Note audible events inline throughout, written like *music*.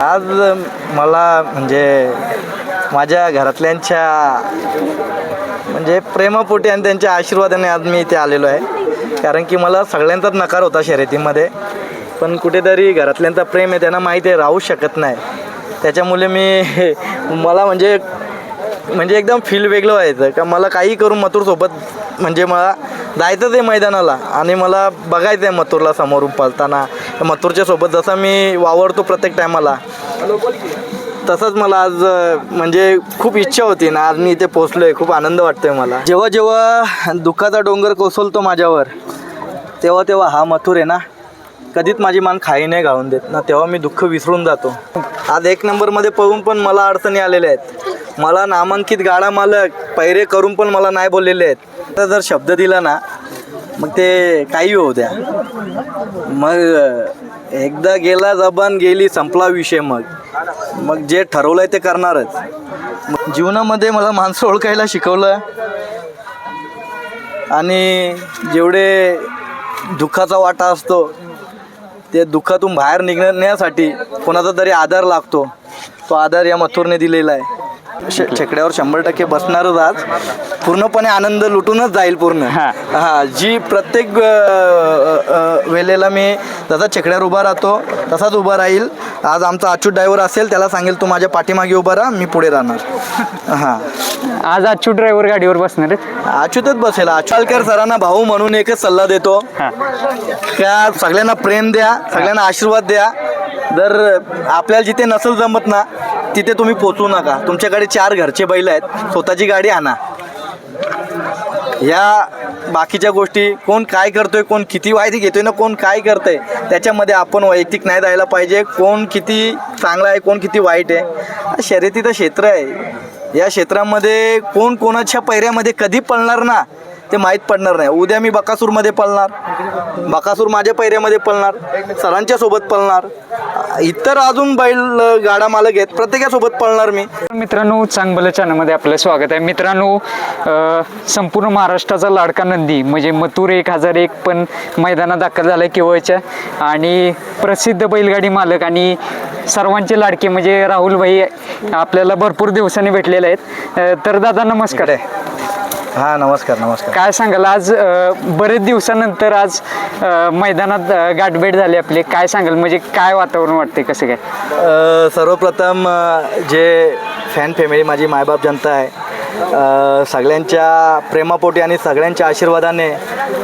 आज मला म्हणजे माझ्या घरातल्यांच्या म्हणजे प्रेमापोटी आणि त्यांच्या आशीर्वादाने आज मी इथे आलेलो आहे. कारण की मला सगळ्यांचाच नकार होता शर्यतीमध्ये. पण कुठेतरी घरातल्यांचा प्रेम आहे त्यांना माहिती आहे राहू शकत नाही. त्याच्यामुळे मी *laughs* मला म्हणजे म्हणजे एकदम फील वेगळं व्हायचं. का मला काही करून मथुरसोबत म्हणजे मला जायचंच आहे मैदानाला. आणि मला बघायचं आहे मथुरला समोरून पळताना मथुरच्या सोबत जसा मी वावरतो प्रत्येक टायमाला तसंच मला आज म्हणजे खूप इच्छा होती ना आज मी इथे पोचलो आहे खूप आनंद वाटतोय मला. जेव्हा जेव्हा दुःखाचा डोंगर कोसळतो माझ्यावर तेव्हा तेव्हा हा मथुर आहे ना कधीच माझी मान खाई नाही घालून देत. ना तेव्हा मी दुःख विसरून जातो. आज एक नंबरमध्ये पळून पण मला अडचणी आलेल्या आहेत. मला नामांकित गाडा मालक पैरे करून पण मला नाही बोललेले आहेत. तर जर शब्द दिला ना मग ते काही होऊ द्या. मग एकदा गेला जबान गेली संपला विषय मग. मग जे ठरवलंय ते करणारच. मग जीवनामध्ये मला माणसं ओळखायला शिकवलं. आणि जेवढे दुःखाचा वाटा असतो ते दुःखातून बाहेर निघण्यासाठी कोणाचा तरी आधार लागतो. तो आधार या मथुरने दिलेला आहे. श छकड्यावर शंभर टक्के बसणारच आज. पूर्णपणे आनंद लुटूनच जाईल पूर्ण. हा. हा जी प्रत्येक अ, अ, अ, वेळेला मी जसा छकड्यावर उभा राहतो तसाच उभा राहील. आज आमचा अच्युत ड्रायव्हर असेल त्याला सांगेल तू माझ्या पाठीमागे उभा राहा मी पुढे राहणार. हां. आज अच्युत ड्रायव्हर गाडीवर बसणार आहेत? अच्युतच बसेल. अच्युतकर सरांना भाऊ म्हणून एकच सल्ला देतो. हा. त्या सगळ्यांना प्रेम द्या सगळ्यांना आशीर्वाद द्या. जर आपल्याला जिथे नसेल जमत ना तिथे तुम्ही पोचू नका. तुमच्याकडे चार घरचे बैल आहेत. स्वतःची गाडी आणा. या बाकीच्या गोष्टी कोण काय करतोय कोण किती वायदी घेतोय ना कोण काय करतंय त्याच्यामध्ये आपण वैयक्तिक नाही जायला पाहिजे. कोण किती चांगला आहे कोण किती वाईट आहे. शर्यतीचं क्षेत्र आहे. या क्षेत्रामध्ये कोण कोणाच्या पैऱ्यामध्ये कधी पळणार ना ते माहीत पडणार नाही. उद्या मी बकासूरमध्ये पळणार. बकासूर माझ्या पैऱ्यामध्ये पळणार. सरांच्या सोबत पळणार. इतर अजून बैल गाडा मालक आहेत. प्रत्येकासोबत पळणार मी. मित्रांनो चांगलं चॅनलमध्ये आपलं स्वागत आहे. मित्रांनो संपूर्ण महाराष्ट्राचा लाडका नंदी म्हणजे मथुर एक हजार एक पण मैदानात दाखल झाला आहे केवळच्या. आणि प्रसिद्ध बैलगाडी मालक आणि सर्वांचे लाडके म्हणजे राहुल भाई आपल्याला भरपूर दिवसांनी भेटलेले आहेत. तर दादा नमस्कार. हां नमस्कार नमस्कार. काय सांगाल? आज अं, बरेच दिवसानंतर आज अं, मैदानात अं, गाठभेट झाली आपली. काय सांगाल? म्हणजे काय वातावरण वाटते कसं काय? अ, सर्वप्रथम अ, जे फॅन फॅमिली माझी मायबाप जनता आहे अ, सगळ्यांच्या प्रेमापोटी आणि सगळ्यांच्या आशीर्वादाने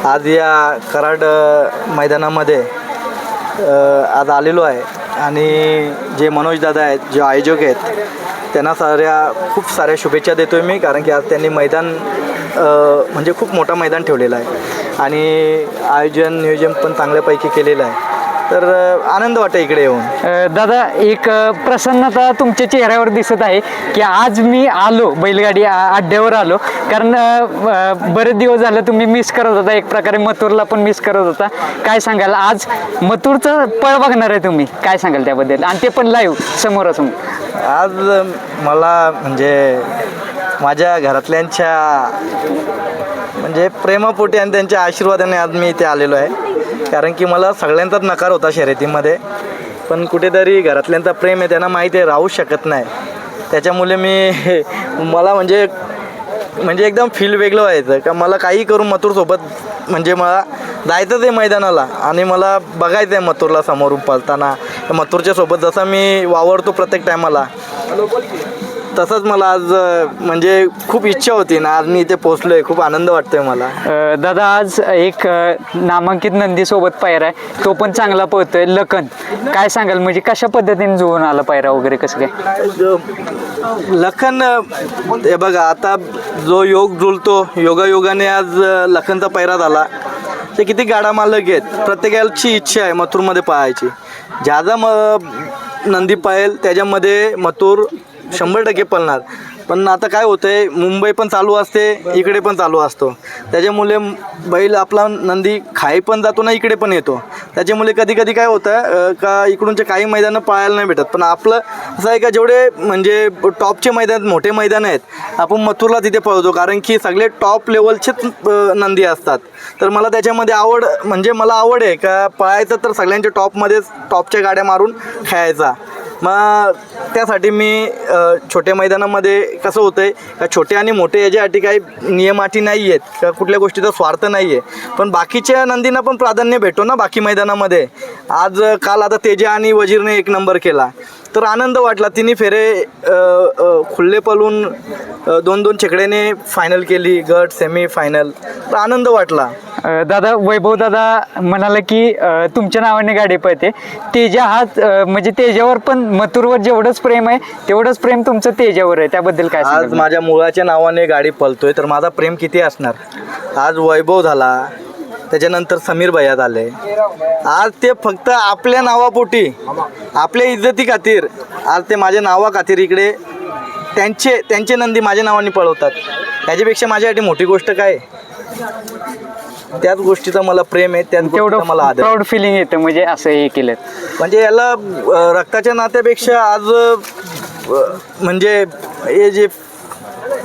आज या कराड अ, मैदानामध्ये अ, आज आलेलो आहे. आणि जे मनोज दादा आहेत जे आयोजक आहेत त्यांना साऱ्या खूप साऱ्या शुभेच्छा देतो मी कारण की आज त्यांनी मैदान म्हणजे खूप मोठं मैदान ठेवलेलं आहे. आणि आयोजन नियोजन पण चांगल्यापैकी केलेलं आहे. तर आनंद वाटतं इकडे येऊन. दादा एक प्रसन्नता तुमच्या चेहऱ्यावर दिसत आहे की आज मी आलो बैलगाडी अड्ड्यावर आलो. कारण बरेच दिवस झालं तुम्ही मिस करत होता. एक प्रकारे मथुरला पण मिस करत होता. काय सांगाल? आज मथुरचं पळ बघणार आहे तुम्ही. काय सांगाल त्याबद्दल? आणि ते पण लाईव्ह समोरासमोर. आज मला म्हणजे माझ्या घरातल्यांच्या म्हणजे प्रेमापोटी आणि त्यांच्या आशीर्वादाने आज मी इथे आलेलो आहे. कारण की मला सगळ्यांचाच नकार होता शर्यतीमध्ये. पण कुठेतरी घरातल्यांचा प्रेम आहे त्यांना माहिती आहे राहू शकत नाही. त्याच्यामुळे मी *laughs* मला म्हणजे म्हणजे एकदम फील वेगळं व्हायचं. का मला काही करून मथुरसोबत म्हणजे मला जायचंच आहे मैदानाला. आणि मला बघायचं आहे मथुरला समोरून पळताना. मथुरच्या सोबत जसा मी वावरतो प्रत्येक टायमाला तसंच मला आज अं, म्हणजे खूप इच्छा होती ना आज मी इथे पोचलो आहे खूप आनंद वाटतोय मला. अ, दादा आज एक अ, नामांकित नंदी सोबत पायरा आहे. तो पण चांगला पळतोय. लखन काय सांगाल? म्हणजे कशा पद्धतीने जुळून आला पायरा वगैरे कसं काय? लखन हे बघा आता जो योग जुळतो योगायोगाने आज अं, लखनचा पैरा झाला. ते किती गाडा मालक आहेत. प्रत्येकाची इच्छा आहे मथुरमध्ये पाहायची ज्याचा म नंदी पाहेल त्याच्यामध्ये मथुर शंभर टक्के पळणार. पण आता काय होतंय मुंबई पण चालू असते इकडे पण चालू असतो. त्याच्यामुळे बैल आपला नंदी खाई पण जातो ना इकडे पण येतो. त्याच्यामुळे कधी कधी काय होतं का इकडूनचे काही मैदानं पाळायला नाही भेटत. पण आपलं असं आहे का जेवढे म्हणजे टॉपचे मैदान मोठे मैदान आहेत आपण मथुरला तिथे पळवतो कारण की सगळे टॉप लेवलचेच नंदी असतात. तर मला त्याच्यामध्ये आवड म्हणजे मला आवड आहे का पळायचं तर सगळ्यांच्या टॉपमध्येच टॉपच्या गाड्या मारून खेळायचा. मग त्यासाठी मी छोट्या मैदानामध्ये कसं होतं आहे का छोटे आणि मोठे याच्यासाठी काही नियमाठी नाही आहेत का कुठल्या गोष्टीचा स्वार्थ नाही आहे पण बाकीच्या नंदींना पण प्राधान्य भेटतो ना बाकी मैदानामध्ये. आज काल आता तेजा आणि वजीरने एक नंबर केला. तर आनंद वाटला. तिन्ही फेरे अ, अ, खुल्ले पलून अ, दोन दोन छकड्याने फायनल केली गट सेमी फायनल तर आनंद वाटला. अ, दादा वैभव दादा म्हणाला की अ, तुमच्या नावाने गाडी पळते. तेजा हा अ, म्हणजे तेजावर पण मथुरवर जेवढंच प्रेम आहे तेवढंच प्रेम तुमचं तेजावर आहे. त्याबद्दल काय आज सांगाल? माझ्या मुलाच्या नावाने गाडी पलतोय तर माझा प्रेम किती असणार? आज वैभव झाला. त्याच्यानंतर समीर भैया झाले. आज ते फक्त आपल्या नावापोटी आपल्या इज्जती खातीर आज ते माझ्या नावा खातीर इकडे त्यांचे त्यांचे नंदी माझ्या नावाने पळवतात. त्याच्यापेक्षा माझ्यासाठी मोठी गोष्ट काय? त्याच गोष्टीचा मला प्रेम आहे त्याच तेवढं मला आदर. प्राऊड फिलिंग येतं म्हणजे असं हे केलं म्हणजे याला अ, रक्ताच्या नात्यापेक्षा आज अ, म्हणजे हे जे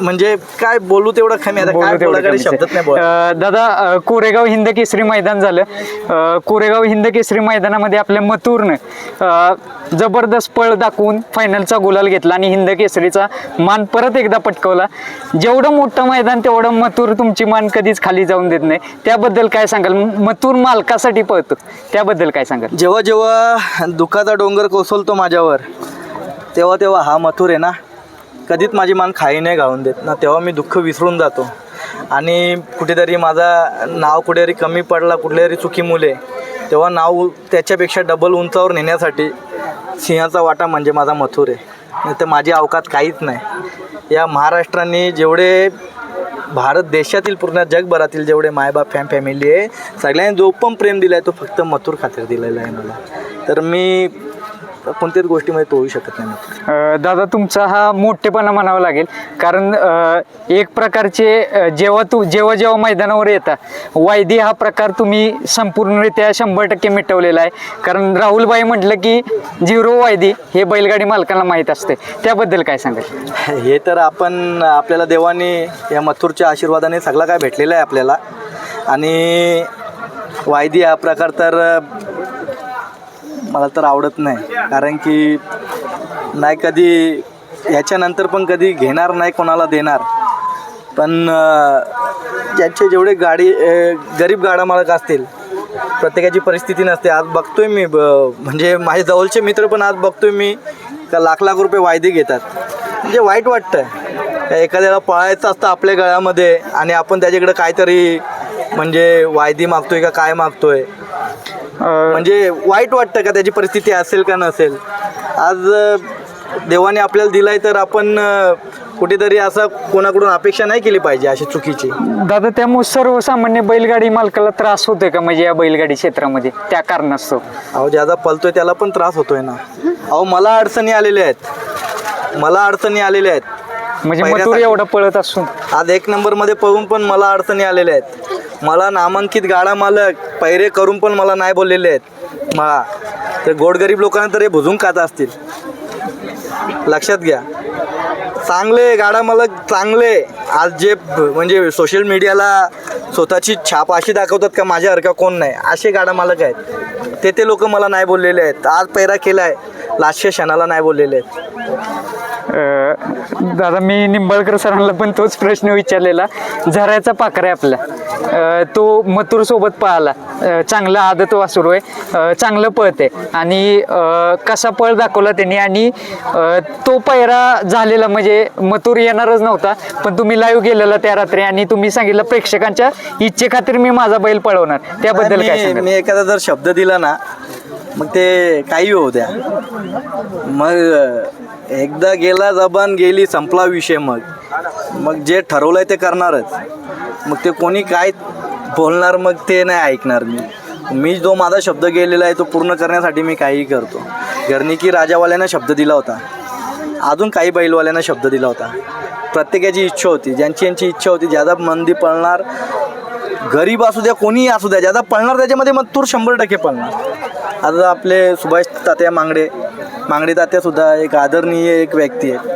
म्हणजे काय बोलू तेवढं कमी आता काय बोलू तेवढं कमीच शब्दच. नाही बोला अं, दादा अं, कोरेगाव हिंद केसरी मैदान झालं. अं, कोरेगाव हिंद केसरी मैदानामध्ये आपल्या मथुरनं अं, जबरदस्त पळ दाखवून फायनलचा गुलाल घेतला आणि हिंद केसरीचा मान परत एकदा पटकवला. जेवढं मोठं मैदान तेवढं मथुर तुमची मान कधीच खाली जाऊन देत नाही. त्याबद्दल काय सांगाल? मथुर मालकासाठी पळतो. त्याबद्दल काय सांगाल? जेव्हा जेव्हा दुःखाचा डोंगर कोसलतो माझ्यावर तेव्हा तेव्हा हा मथुर आहे ना कधीच माझी मान खाई नाही घालून देत. ना तेव्हा मी दुःख विसरून जातो. आणि कुठेतरी माझा नाव कुठेतरी कमी पडला कुठल्यातरी चुकी मुले तेव्हा नाव त्याच्यापेक्षा डबल उंचावर नेण्यासाठी सिंहाचा वाटा म्हणजे माझा मथुर आहे. तर माझी अवकात काहीच नाही. या महाराष्ट्राने जेवढे भारत देशातील पूर्ण जगभरातील जेवढे मायबाप फॅम फॅमिली आहे सगळ्यांनी जो पण प्रेम दिला आहे तो फक्त मथुर खात्यात दिलेला आहे मला. तर मी कोणत्याच गोष्टीमध्ये तोडू शकत नाही अं, दादा तुमचा हा मोठेपणा म्हणावा लागेल. कारण अं, एक प्रकारचे अं, जेव्हा तू जेव्हा जेव्हा मैदानावर येता वायदी हा प्रकार तुम्ही संपूर्णरित्या शंभर टक्के मिटवलेला आहे. कारण राहुलबाई म्हटलं की झिरो वायदी हे बैलगाडी मालकांना माहीत असते. त्याबद्दल काय सांगाल? *laughs* हे तर आपण आपल्याला देवाने या मथुरच्या आशीर्वादाने सगळं काय भेटलेलं आहे आपल्याला. आणि वायदी हा प्रकार तर मला तर आवडत नाही. कारण की नाही कधी ह्याच्यानंतर पण कधी घेणार नाही कोणाला देणार. पण ज्याचे जेवढे गाडी गरीब गाडा मालक असतील प्रत्येकाची परिस्थिती नसते. आज बघतोय मी ब- म्हणजे माझे जवळचे मित्र पण आज बघतोय मी का लाख लाख रुपये वायदे घेतात. म्हणजे वाईट वाटतं एखाद्याला पळायचं असतं आपल्या गळ्यामध्ये आणि आपण त्याच्याकडे काहीतरी म्हणजे वायदी मागतोय का काय मागतोय. म्हणजे वाईट वाटतं का त्याची परिस्थिती असेल का नसेल? आज देवाने आपल्याला दिलाय तर आपण कुठेतरी असं कोणाकडून अपेक्षा नाही केली पाहिजे अशी चुकीची. दादा त्यामुळे सर्वसामान्य बैलगाडी मालकाला त्रास होतोय का म्हणजे या बैलगाडी क्षेत्रामध्ये? त्या कारणास्तव. अहो ज्याचा पलतोय त्याला पण त्रास होतोय ना. अहो मला अडचणी आलेल्या आहेत. मला अडचणी आलेल्या आहेत. म्हणजे एवढं पळत असून. आज एक नंबरमध्ये पळून पण मला अडचणी आलेल्या आहेत. मला नामांकित गाडा मालक पैरे करून पण मला नाही बोललेले आहेत. मला तर गोडगरीब लोकांना तर हे भुजून खात असतील. लक्षात घ्या. चांगले गाडा मालक चांगले. आज जे म्हणजे सोशल मीडियाला स्वतःची छाप अशी दाखवतात का माझ्यासारखा कोण नाही? असे गाडा मालक आहेत. ते ते लोक मला नाही बोललेले आहेत. आज पैरा केलाय. लास्टच्या क्षणाला नाही बोललेले आहेत. दादा मी निंबाळकर सरांना पण तोच प्रश्न विचारलेला. झऱ्याचा पाखर आहे आपला. तो मथुर सोबत पळाला. चांगला आदत वासरू आहे. चांगलं पळते आणि अं, कसा पळ दाखवला त्यांनी आणि तो पैरा झालेला म्हणजे मथुर येणारच नव्हता पण तुम्ही लाईव्ह गेलेला त्या रात्री आणि तुम्ही सांगितलं प्रेक्षकांच्या इच्छेखातीर मी माझा बैल पळवणार. त्याबद्दल काय मी एखादा जर शब्द दिला ना मग ते काही होऊ द्या. मग एकदा गेला जबान गेली संपला विषय मग. मग जे ठरवलंय ते करणारच. मग ते कोणी काय बोलणार मग ते नाही ऐकणार मी. मी जो माझा शब्द गेलेला आहे तो पूर्ण करण्यासाठी मी काहीही करतो. घरनिकी राजावाल्यांना शब्द दिला होता. अजून काही बैलवाल्यांना शब्द दिला होता. प्रत्येकाची इच्छा होती. ज्यांची यांची इच्छा होती ज्यादा मंदी पळणार गरीब असू द्या कोणीही असू द्या ज्यादा पळणार त्याच्यामध्ये मग तूर शंभर टक्के पळणार. आता आपले सुभाष तात्या मांगडे मांगडे तात्यासुद्धा एक आदरणीय एक व्यक्ती आहे.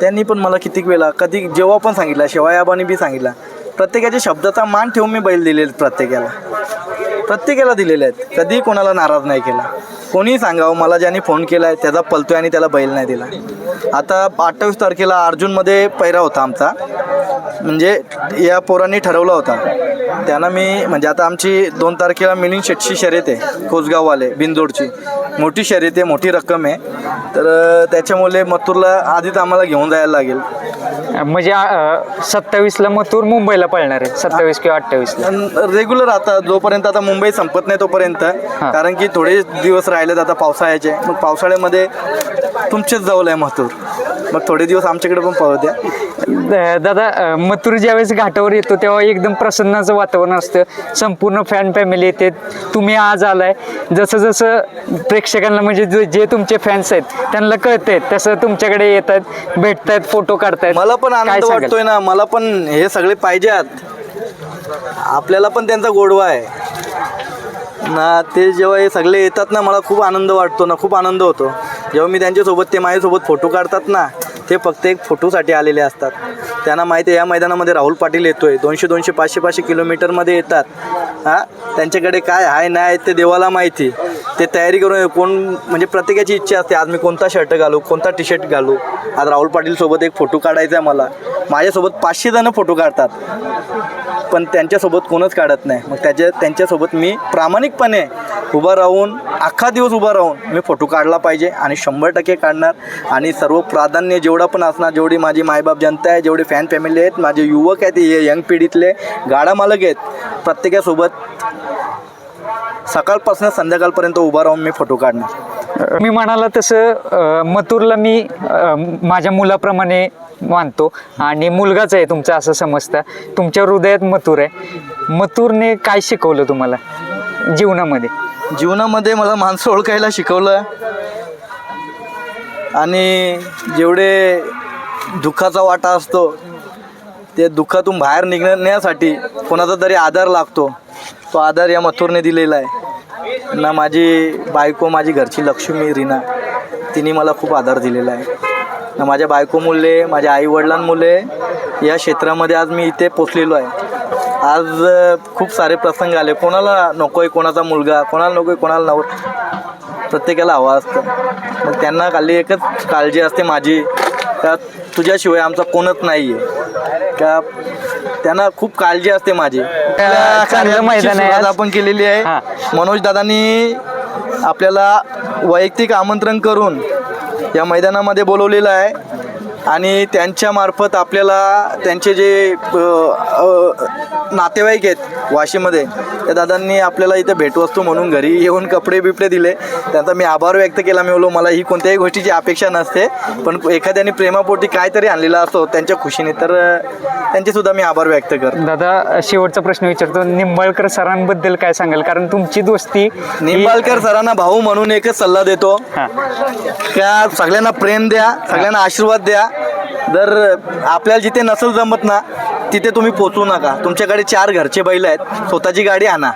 त्यांनी पण मला कितीक वेळा कधी जेव्हा पण सांगितलं शिवायाबानी बी सांगितला प्रत्येकाच्या शब्दाचा मान ठेवून मी बैल दिलेले आहेत प्रत्येकाला. प्रत्येकाला दिलेले आहेत. कधी कोणाला नाराज नाही केला. कोणी सांगावं मला ज्याने फोन केला आहे त्याचा पलतोय आणि त्याला बैल नाही दिला. आता अठ्ठावीस तारखेला अर्जुनमध्ये पैरा होता आमचा. म्हणजे या पोरांनी ठरवला होता. त्यांना मी म्हणजे आता आमची दोन तारखेला मिलिंद शेटची शर्यत आहे कोसगाववाले बिंदोडची. मोठी शर्यत आहे मोठी रक्कम आहे. तर त्याच्यामुळे मथुरला आधीच आम्हाला घेऊन जायला लागेल. म्हणजे सत्तावीसला मथुर मुंबईला पळणार आहे सत्तावीस किंवा अठ्ठावीसला. रेग्युलर आता जोपर्यंत आता मुंबई संपत नाही तोपर्यंत. कारण की थोडे दिवस राहिलेत आता पावसाळ्याचे. मग पावसाळ्यामध्ये तुमचेच जवळ आहे मथुर. मग थोडे दिवस आमच्याकडे पण पाहू द्या. दादा मथुर ज्यावेळेस घाटावर येतो तेव्हा एकदम प्रसन्नाचं वातावरण असतं. संपूर्ण फॅन फॅमिली येते. तुम्ही आज आलाय. जसं जसं प्रेक्षकांना म्हणजे जे- तुमचे फॅन्स आहेत त्यांना कळतंय तसं तुमच्याकडे येतात भेटतायत फोटो काढतायत मला पण आनंद? वाटतोय ना मला पण हे सगळे पाहिजेत. आपल्याला पण त्यांचा गोडवा आहे. ना ते जेव्हा हे सगळे येतात ना मला खूप आनंद वाटतो ना खूप आनंद होतो. जेव्हा मी त्यांच्यासोबत ते माझ्यासोबत फोटो काढतात ना ते फक्त एक फोटोसाठी आलेले असतात. त्यांना माहिती आहे या मैदानामध्ये राहुल पाटील येतोय. दोनशे दोनशे पाचशे पाचशे किलोमीटरमध्ये येतात. हां? त्यांच्याकडे काय आहे नाही ते देवाला माहिती. ते तयारी करून कोण म्हणजे प्रत्येकाची इच्छा असते आज मी कोणता शर्ट घालू कोणता टी शर्ट घालू. आज राहुल पाटील सोबत एक फोटो काढायचा आहे मला. माझ्यासोबत पाचशे जणं फोटो काढतात. पण त्यांच्यासोबत कोणच काढत नाही. मग त्याच्या त्यांच्यासोबत मी प्रामाणिकपणे उभा राहून अख्खा दिवस उभा राहून मी फोटो काढला पाहिजे आणि शंभर टक्के काढणार. आणि सर्व प्राधान्य जेवढं पण असणार जेवढी माझी मायबाप जनता आहे जेवढे फॅन फॅमिली आहेत माझे युवक आहेत हे यंग पिढीतले गाडा मालक आहेत प्रत्येकासोबत सकाळपासून संध्याकाळपर्यंत उभा राहून मी फोटो काढणार. मी म्हणाला तसं मथुरला मी माझ्या मुलाप्रमाणे मानतो. आणि मुलगाच आहे तुमचा असं समजता. तुमच्या हृदयात मथुर आहे. मथुरने काय शिकवलं तुम्हाला जीवनामध्ये? जीवनामध्ये मला माणसं ओळखायला शिकवलं. आणि जेवढे दुःखाचा वाटा असतो ते दुःखातून बाहेर निघण्यासाठी कोणाचा तरी आधार लागतो. तो आधार या मथुरने दिलेला आहे. ना माझी बायको माझी घरची लक्ष्मी रीना तिने मला खूप आधार दिलेला आहे. ना माझ्या बायकोमुळे माझ्या आईवडिलांमुळे या क्षेत्रामध्ये आज मी इथे पोचलेलो आहे. आज खूप सारे प्रसंग आले. कोणाला नको आहे कोणाचा मुलगा कोणाला नको आहे कोणाला नवर प्रत्येकाला हवा असतं. मग त्यांना खाली एकच काळजी असते माझी का तुझ्याशिवाय आमचा कोणच नाही आहे का त्यांना खूप काळजी असते माझी चांगलं मैदान आहे आज. सुरुवात आपण केलेली हा. आहे मनोज दादांनी आपल्याला वैयक्तिक आमंत्रण करून या मैदानामध्ये बोलवलेलं आहे आणि त्यांच्या मार्फत आपल्याला त्यांचे जे अ, अ, नातेवाईक आहेत वाशीमध्ये. त्या दादांनी आपल्याला इथे भेटवस्तू म्हणून घरी येऊन कपडे बिपडे दिले. त्यांचा मी आभार व्यक्त केला. मी बोलो मला ही कोणत्याही गोष्टीची अपेक्षा नसते पण एखाद्याने प्रेमापोटी काहीतरी आणलेला असतो त्यांच्या खुशीने तर त्यांचे सुद्धा मी आभार व्यक्त करतो. दादा शेवटचा प्रश्न विचारतो. निंबाळकर सरांबद्दल काय सांगाल? कारण तुमची दोस्ती निंबाळकर सरांना भाऊ म्हणून एकच सल्ला देतो. का सगळ्यांना प्रेम द्या सगळ्यांना आशीर्वाद द्या. जर आपल्याला जिथे नसेल जमत ना तिथे तुम्ही पोचू नका. तुमच्याकडे चार घरचे बैल आहेत. स्वतःची गाडी आणा.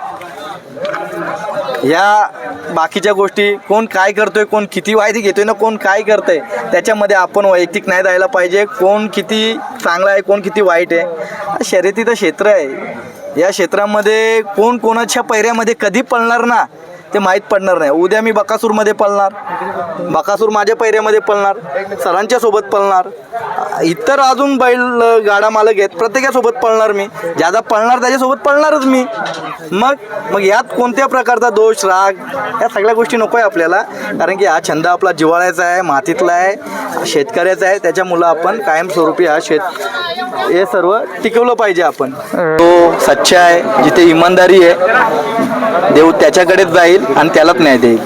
या बाकीच्या गोष्टी कोण काय करतोय कोण किती वायदे घेतोय ना कोण काय करतंय त्याच्यामध्ये आपण वैयक्तिक नाही जायला पाहिजे. कोण किती चांगला आहे कोण किती वाईट आहे. शर्यतीचं क्षेत्र आहे. या क्षेत्रामध्ये कोण कोणाच्या पैऱ्यामध्ये कधी पळणार ना ते माहीत पडणार नाही. उद्या मी बकासूरमध्ये पळणार. बकासूर माझ्या पैऱ्यामध्ये पळणार. सरांच्या सोबत पळणार. इतर अजून बैल गाडा मालक आहेत. प्रत्येकासोबत पळणार मी. ज्यादा पळणार त्याच्यासोबत पळणारच मी. मग मग यात कोणत्या प्रकारचा दोष राग या सगळ्या गोष्टी नको आहे आपल्याला. कारण की हा छंद आपला जिवाळ्याचा आहे मातीतला आहे शेतकऱ्याचा आहे. त्याच्यामुळं आपण कायमस्वरूपी हा शेत हे सर्व टिकवलं पाहिजे आपण. तो सच्चा आहे जिथे इमानदारी आहे देव त्याच्याकडेच जाईल. आणि त्यालाच न्याय देईल.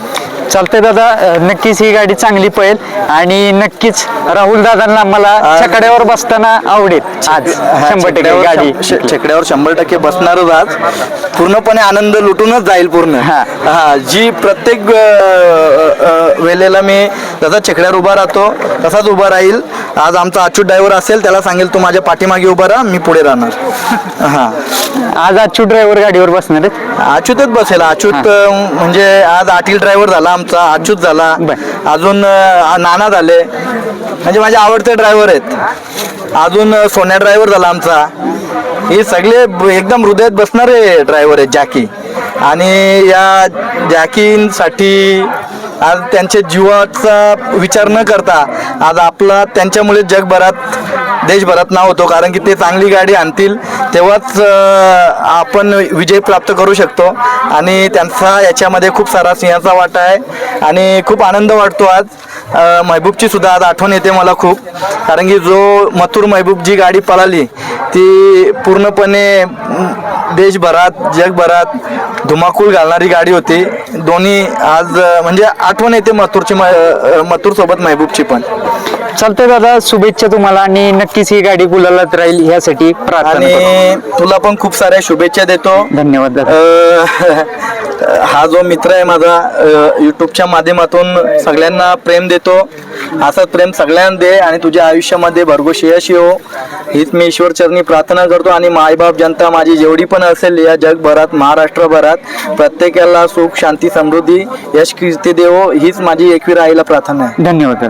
चालतंय दादा अ, नक्कीच ही गाडी चांगली पळेल. आणि नक्कीच राहुल दादांना मला छकड्यावर बसताना आवडेल. आज हा, शंभर टक्के छकड्यावर गाडी. शं- श- छकड्यावर शंभर टक्के बसणारच आज. पूर्णपणे आनंद लुटूनच जाईल पूर्ण. हा. हा जी प्रत्येक अ, अ, वेळेला मी जसा छकड्यावर उभा राहतो तसाच उभा राहील. आज आमचा अच्युत ड्रायव्हर असेल त्याला सांगेल तू माझ्या पाठीमागे उभा राहा मी पुढे राहणार. *laughs* हा. आज आजची ड्रायव्हर गाडीवर बसणार आहेत? अच्युतच बसेल. अच्युत अ, म्हणजे आज आटील ड्रायव्हर झाला आमचा अच्युत झाला. अजून नाना झाले. म्हणजे माझे आवडते ड्रायव्हर आहेत. अजून सोन्या ड्रायव्हर झाला आमचा. हे सगळे एकदम हृदयात बसणारे ड्रायव्हर आहेत जॅकी. आणि या जॅकींसाठी आज त्यांच्या जीवाचा विचार न करता आज आपला त्यांच्यामुळे जगभरात देशभरात नाव होतो कारण की ते चांगली गाडी आणतील तेव्हाच आपण विजय प्राप्त करू शकतो. आणि त्यांचा याच्यामध्ये खूप सारा सिंहाचा वाटा आहे. आणि खूप आनंद वाटतो आज. महबूबची सुद्धा आज आठवण येते मला खूप. कारण की जो मथुर महबूब जी गाडी पळाली ती पूर्णपणे देशभरात जगभरात धुमाकूळ घालणारी गाडी होती. दोन्ही आज म्हणजे आठवण येते मथुरची मथुर सोबत महबूबची पण. चालतंय दादा शुभेच्छा तुम्हाला आणि नक्कीच ही गाडी गुलालात राहील यासाठी प्रार्थना करतो. आणि तुला पण खूप साऱ्या शुभेच्छा देतो. धन्यवाद दादा. *laughs* हा जो मित्र आहे माझा युट्यूबच्या माध्यमातून सगळ्यांना प्रेम देतो. असंच प्रेम सगळ्यांना दे आणि तुझ्या आयुष्यामध्ये भरघोस यश येऊ हीच मी ईश्वरचरणी प्रार्थना करतो आणि मायबाप जनता माझी जेवढी पण असेल या जगभरात महाराष्ट्रभरात प्रत्येकाला सुख शांती समृद्धी यश कीर्ती देवो. हीच माझी एकवीर आईला प्रार्थना आहे. धन्यवाद.